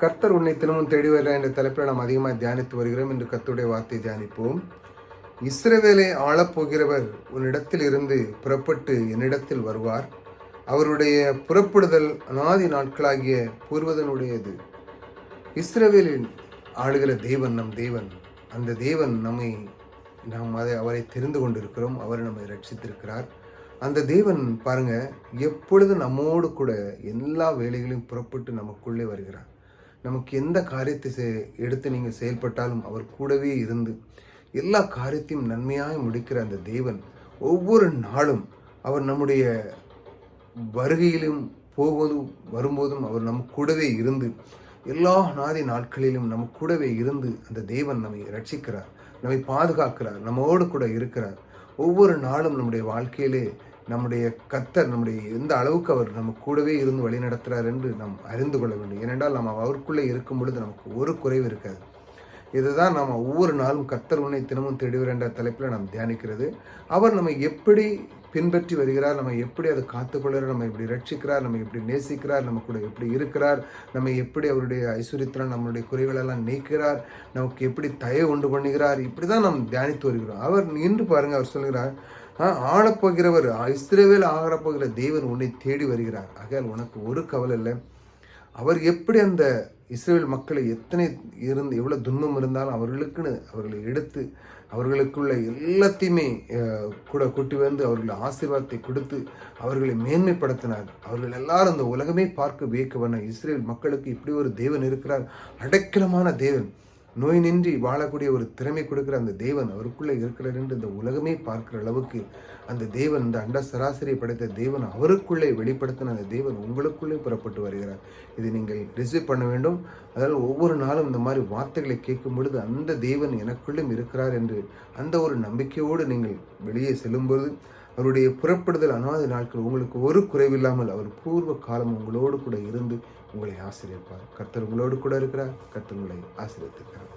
கர்த்தர் உன்னை தினமும் தேடி வருகிறார் என்ற தலைப்பில் நாம் அதிகமாக தியானித்து வருகிறோம். என்று கர்த்தருடைய வார்த்தை தியானிப்போம். இஸ்ரவேலை ஆளப்போகிறவர் உன்னிடத்தில் இருந்து புறப்பட்டு என்னிடத்தில் வருவார். அவருடைய புறப்படுதல் அனாதி நாட்களாகிய பூர்வதனுடையது இஸ்ரவேலில் ஆளுகிற தேவன் நம் தேவன். அந்த தேவன் நம்மை நாம் அதை அவரை தெரிந்து கொண்டிருக்கிறோம். அவர் நம்மை ரட்சித்திருக்கிறார். அந்த தேவன் பாருங்க எப்பொழுது நம்மோடு கூட எல்லா வேலைகளையும் புறப்பட்டு நமக்குள்ளே வருகிறார். நமக்கு எந்த காரியத்தை செ- எடுத்து நீங்கள் செயல்பட்டாலும் அவர் கூடவே இருந்து எல்லா காரியத்தையும் நன்மையாக முடிக்கிற அந்த தேவன் ஒவ்வொரு நாளும் அவர் நம்முடைய வருகையிலும் போவதும் வரும்போதும் அவர் நம் கூடவே இருந்து எல்லா நாதி நாட்களிலும் நம்ம கூடவே இருந்து அந்த தேவன் நம்மை ரட்சிக்கிறார் நம்மை பாதுகாக்கிறார் நம்மோடு கூட இருக்கிறார். ஒவ்வொரு நாளும் நம்முடைய வாழ்க்கையிலே நம்முடைய கத்தர் நம்முடைய எந்த அளவுக்கு அவர் நம்ம கூடவே இருந்து வழி நடத்துகிறார் என்று நாம் அறிந்து கொள்ள வேண்டும். ஏனென்றால் நாம் அவருக்குள்ளே இருக்கும் பொழுது நமக்கு ஒரு குறைவு இருக்காது. இதுதான் நாம் ஒவ்வொரு நாளும் கத்தர் உன்னை தினமும் தேடுவர் என்ற தலைப்பில் நாம் தியானிக்கிறது. அவர் நம்மை எப்படி பின்பற்றி வருகிறார் நம்ம எப்படி அதை காத்துக்கொள்கிறார் நம்ம எப்படி ரட்சிக்கிறார் நம்ம எப்படி நேசிக்கிறார் நம்ம கூட எப்படி இருக்கிறார் நம்ம எப்படி அவருடைய ஐஸ்வர்யத்தினால் நம்மளுடைய குறைகளெல்லாம் நீக்கிறார் நமக்கு எப்படி தயவு உண்டு பண்ணுகிறார் இப்படி தான் நாம் தியானித்து வருகிறோம். அவர் இன்று பாருங்கள் அவர் சொல்கிறார் ஆளப்போகிறவர் இஸ்ரவேல் ஆகிறப்போகிற தேவன் உன்னை தேடி வருகிறார். ஆகையால் உனக்கு ஒரு கவலை இல்லை. அவர் எப்படி அந்த இஸ்ரேல் மக்களை எத்தனை இருந்து எவ்வளோ துன்பம் இருந்தாலும் அவர்களுக்குன்னு அவர்களை எடுத்து அவர்களுக்குள்ள எல்லாத்தையுமே கூட கூட்டி வந்து அவர்கள் ஆசீர்வாதத்தை கொடுத்து அவர்களை மேன்மைப்படுத்தினார். அவர்கள் எல்லாரும் அந்த உலகமே பார்க்க வியக்கவன இஸ்ரேல் மக்களுக்கு இப்படி ஒரு தேவன் இருக்கிறார். அடைக்கலமான தேவன். நோய் நின்றி வாழக்கூடிய ஒரு திறமை கொடுக்கிற அந்த தேவன் அவருக்குள்ளே இருக்கிறார் என்று இந்த உலகமே பார்க்கிற அளவுக்கு அந்த தேவன் இந்த அண்ட சராசரியை படைத்த தேவன் அவருக்குள்ளே வெளிப்படுத்தின அந்த தேவன் உங்களுக்குள்ளே புறப்பட்டு வருகிறார். இதை நீங்கள் ரிசீவ் பண்ண வேண்டும். அதாவது ஒவ்வொரு நாளும் இந்த மாதிரி வார்த்தைகளை கேட்கும் பொழுது அந்த தேவன் எனக்குள்ளும் இருக்கிறார் என்று அந்த ஒரு நம்பிக்கையோடு நீங்கள் வெளியே செல்லும்போது அவருடைய புறப்படுதல் அனாத நாட்கள் உங்களுக்கு ஒரு குறைவில்லாமல் அவர் பூர்வ காலம் உங்களோடு கூட இருந்து உங்களை ஆசிரியப்பார் கர்த்தர் உங்களோடு கூட இருக்கிறார். கர்த்தர் உங்களை ஆசிரியத்திருக்கிறார்